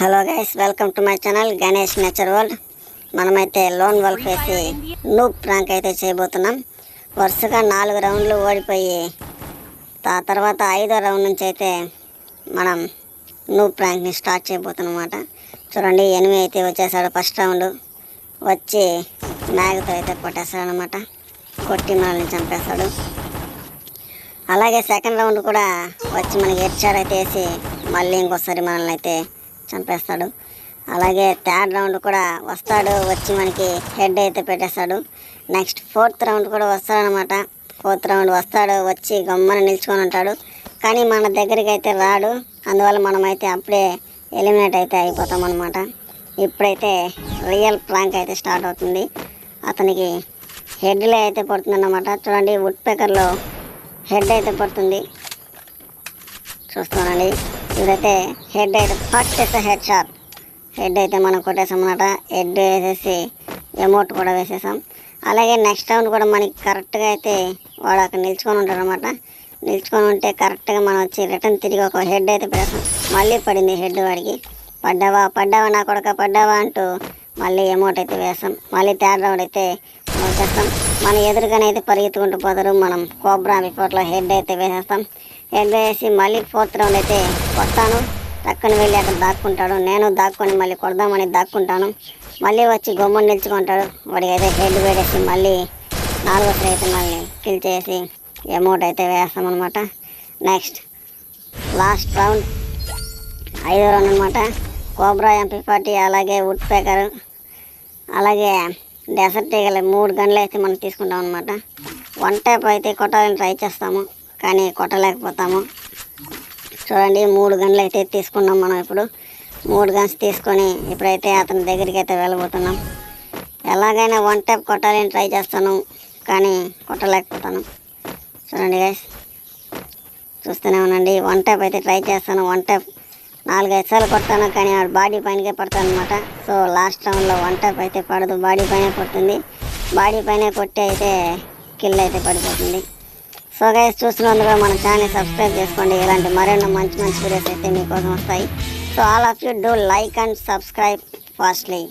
Hello guys welcome to my channel Ganesh nature world మనమైతే lone wolf వేసి noob prank అయితే చేయబోతున్నాం. వరుసగా నాలుగు రౌండ్లు ఓడిపోయి ఆ తర్వాత ఐదో రౌండ్ నుంచి అయితే మనం నూప్ ప్రాంక్ని స్టార్ట్ చేయబోతున్నాం చూడండి ఎనిమిది అయితే వచ్చేసాడు ఫస్ట్ రౌండ్ వచ్చి మ్యాగ్తో అయితే కొట్టేస్తాడు అనమాట కొట్టి మనల్ని చంపేస్తాడు. అలాగే సెకండ్ రౌండ్ కూడా వచ్చి మనకి హెడ్ అయితే వేసి మళ్ళీ ఇంకోసారి మనల్ని అయితే చంపేస్తాడు. అలాగే థర్డ్ రౌండ్ కూడా వస్తాడు. వచ్చి మనకి హెడ్ అయితే పెట్టేస్తాడు. నెక్స్ట్ ఫోర్త్ రౌండ్ కూడా వస్తాడనమాట. ఫోర్త్ రౌండ్ వస్తాడు. వచ్చి గమ్మని నిల్చుకొని ఉంటాడు. కానీ మన దగ్గరికి అయితే రాడు. అందువల్ల మనమైతే అప్పుడే ఎలిమినేట్ అయితే అయిపోతాం అనమాట ఇప్పుడైతే రియల్ ప్రాంక్ అయితే స్టార్ట్ అవుతుంది. అతనికి హెడ్లే అయితే పడుతుందన్నమాట చూడండి వుడ్ పేకర్లో హెడ్ అయితే పడుతుంది. చూస్తున్నానండి ఇదైతే హెడ్ అయితే ఫస్ట్ అయితే హెడ్ షాట్ హెడ్ అయితే మనం కొట్టేసాం అన్నమాట. హెడ్ వేసేసి ఎమౌంట్ కూడా వేసేసాం. అలాగే నెక్స్ట్ రౌండ్ కూడా మనకి కరెక్ట్గా అయితే వాడు అక్కడ నిల్చుకొని ఉంటారు అనమాట నిల్చుకొని ఉంటే కరెక్ట్గా మనం వచ్చి రిటర్న్ తిరిగి ఒక హెడ్ అయితే పెడతాం. మళ్ళీ పడింది హెడ్ వాడికి. పడ్డావా? పడ్డావా నా కొడక? పడ్డావా అంటూ మళ్ళీ అమౌంట్ అయితే వేస్తాం. మళ్ళీ థర్డ్ రౌండ్ అయితే వచ్చేస్తాం మన ఎదురుగానైతే పరిగెత్తుకుంటూ పోతారు. మనం కోబ్రా బిఫోర్లో హెడ్ అయితే వేసేస్తాం. హెడ్ వేసి మళ్ళీ ఫోర్త్ రౌండ్ అయితే కొడతాను. టక్కన వెళ్ళి అక్కడ దాక్కుంటాడు. నేను దాక్కొని మళ్ళీ కొడదామని దాక్కుంటాను. మళ్ళీ వచ్చి గొమ్మని నిల్చుకుంటాడు. వాడికి అయితే హెడ్ వేడేసి మళ్ళీ నాలుగోసారి అయితే మళ్ళీ కిల్ చేసి అమౌంట్ అయితే వేస్తాం అనమాట నెక్స్ట్ లాస్ట్ రౌండ్ ఐదో రౌండ్ అనమాట కోబ్రా ఎంపీ పార్టీ అలాగే వుడ్ పేకర్ అలాగే డెసర్ట్ ఈగలు మూడు గంటలు అయితే మనం తీసుకుంటాం అనమాట వన్ టైప్ అయితే కొట్టాలని ట్రై చేస్తాము. కానీ కొట్టలేకపోతాము. చూడండి మూడు గంటలు అయితే తీసుకున్నాం మనం ఇప్పుడు. మూడు గన్స్ తీసుకొని ఇప్పుడైతే అతని దగ్గరికి అయితే వెళ్ళబోతున్నాం. ఎలాగైనా వన్ టైప్ కొట్టాలని ట్రై చేస్తాను కానీ కొట్టలేకపోతాను. చూడండి గైస్ చూస్తూనే ఉండండి. వన్ టైప్ అయితే ట్రై చేస్తాను. వన్ టైప్ నాలుగైదు సార్లు కొడతాను కానీ ఆడు బాడీ పైనకే పడతాను అనమాట సో లాస్ట్ రౌండ్లో వన్ టైప్ అయితే పడదు బాడీ పైనే పడుతుంది. బాడీ పైనే కొట్టి అయితే కిల్ అయితే పడిపోతుంది. సో గైస్ చూస్తున్నందుకు మన ఛానల్ సబ్స్క్రైబ్ చేసుకోండి. ఇలాంటి మరెన్నో మంచి మంచి వీడియోస్ అయితే మీకోసం వస్తాయి. So all of you do like and subscribe fastly